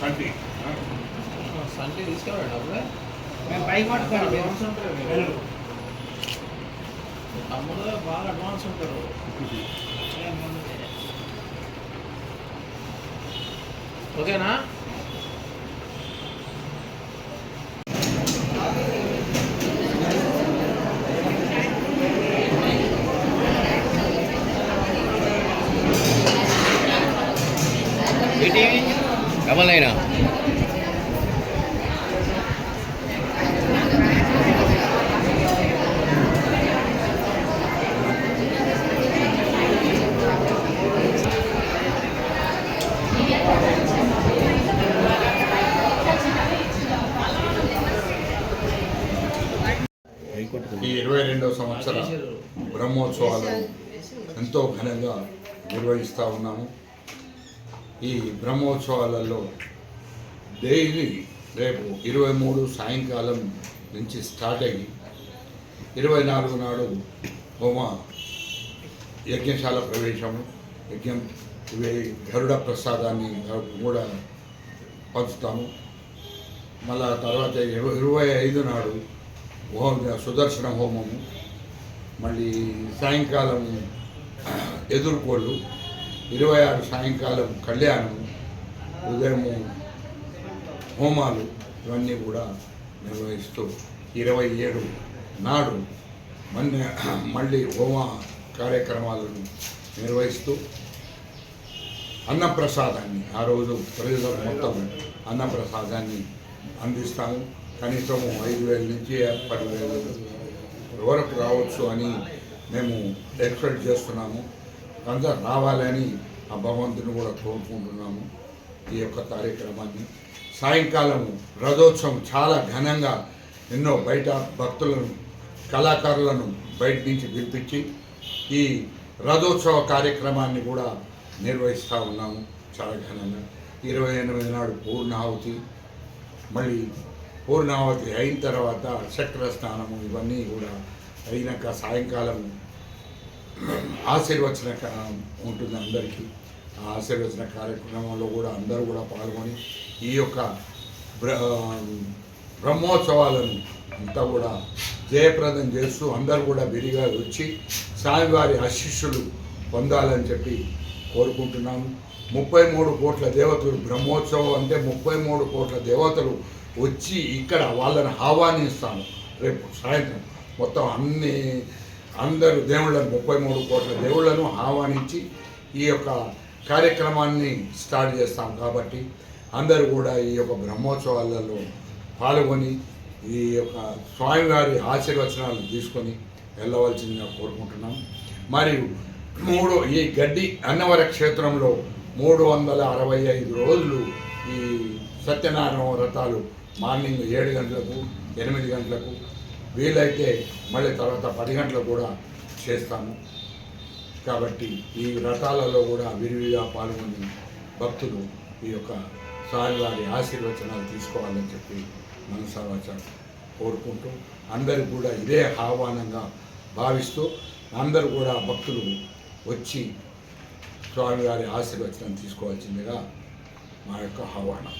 సంటి. సంటే తీసుకెళ్ళండి అప్పుడే. మేము ఉంటారు. మీరు. తమ్ముడు బాగా అడ్వాన్స్ ఉంటారు. ఓకేనా? డబల్ అయినా ఈ ఇరవై రెండవ సంవత్సర బ్రహ్మోత్సవాలు ఎంతో ఘనంగా నిర్వహిస్తూ ఉన్నాము. ఈ బ్రహ్మోత్సవాలలో డైలీ రేపు ఇరవై మూడు సాయంకాలం నుంచి స్టార్ట్ అయ్యి ఇరవై నాలుగు నాడు హోమ యజ్ఞశాల ప్రవేశము యజ్ఞం ఇవి గరుడ ప్రసాదాన్ని కూడా పంచుతాము. మళ్ళా తర్వాత ఇరవై ఇరవై ఐదు నాడు హోమ సుదర్శన హోమము మళ్ళీ సాయంకాలం ఎదుర్కోళ్ళు ఇరవై ఆరు సాయంకాలం కళ్యాణం ఉదయము హోమాలు ఇవన్నీ కూడా నిర్వహిస్తూ ఇరవై ఏడు నాడు మన్ని మళ్ళీ హోమ కార్యక్రమాలను నిర్వహిస్తూ అన్నప్రసాదాన్ని ఆ రోజు ప్రజలకు మొత్తం అన్నప్రసాదాన్ని అందిస్తాము. కనీసం ఐదు వేల నుంచి పదివేల వరకు రావచ్చు అని మేము ఎక్స్పెక్ట్ చేస్తున్నాము. కనుక రావాలని ఆ భగవంతుని కూడా కోరుకుంటున్నాము. ఈ యొక్క కార్యక్రమాన్ని సాయంకాలం రథోత్సవం చాలా ఘనంగా ఎన్నో బయట భక్తులను కళాకారులను బయట నుంచి పిలిపించి ఈ రథోత్సవ కార్యక్రమాన్ని కూడా నిర్వహిస్తూ ఉన్నాము. చాలా ఘనంగా. ఇరవై ఎనిమిది నాడు పూర్ణాహుతి మళ్ళీ పూర్ణావతి అయిన తర్వాత చక్ర స్నానము ఇవన్నీ కూడా అయినాక సాయంకాలం ఆశీర్వచన ఉంటుంది అందరికీ. ఆ ఆశీర్వచన కార్యక్రమంలో కూడా అందరూ కూడా పాల్గొని ఈ యొక్క బ్ర బ్రహ్మోత్సవాలను అంతా కూడా జయప్రదం చేస్తూ అందరూ కూడా విరిగా వచ్చి స్వామివారి ఆశిష్యులు పొందాలని చెప్పి కోరుకుంటున్నాము. ముప్పై మూడు కోట్ల దేవతలు బ్రహ్మోత్సవం అంటే ముప్పై మూడు కోట్ల దేవతలు వచ్చి ఇక్కడ వాళ్ళని ఆహ్వానిస్తాము. రేపు సాయంత్రం మొత్తం అన్ని అందరూ దేవుళ్ళను ముప్పై మూడు కోట్ల దేవుళ్ళను ఆహ్వానించి ఈ యొక్క కార్యక్రమాన్ని స్టార్ట్ చేస్తాం కాబట్టి అందరూ కూడా ఈ యొక్క బ్రహ్మోత్సవాలలో పాల్గొని ఈ యొక్క స్వామివారి ఆశీర్వచనాలు తీసుకొని వెళ్ళవలసిందిగా కోరుకుంటున్నాం. మరియు మూడు ఈ గడ్డి అన్నవర క్షేత్రంలో మూడు వందల అరవై ఐదు రోజులు ఈ సత్యనారాయణ వ్రతాలు మార్నింగ్ ఏడు గంటలకు ఎనిమిది గంటలకు వీలైతే మళ్ళీ తర్వాత పది గంటలకు కూడా చేస్తాము. కాబట్టి ఈ వ్రతాలలో కూడా విరివిగా పాల్గొని భక్తులు ఈ యొక్క స్వామివారి ఆశీర్వచనాలు తీసుకోవాలని చెప్పి మనసావాచ కోరుకుంటూ అందరికి కూడా ఇదే ఆహ్వానంగా భావిస్తూ అందరూ కూడా భక్తులు వచ్చి స్వామివారి ఆశీర్వచనం తీసుకోవాల్సిందిగా మా యొక్క ఆహ్వానం.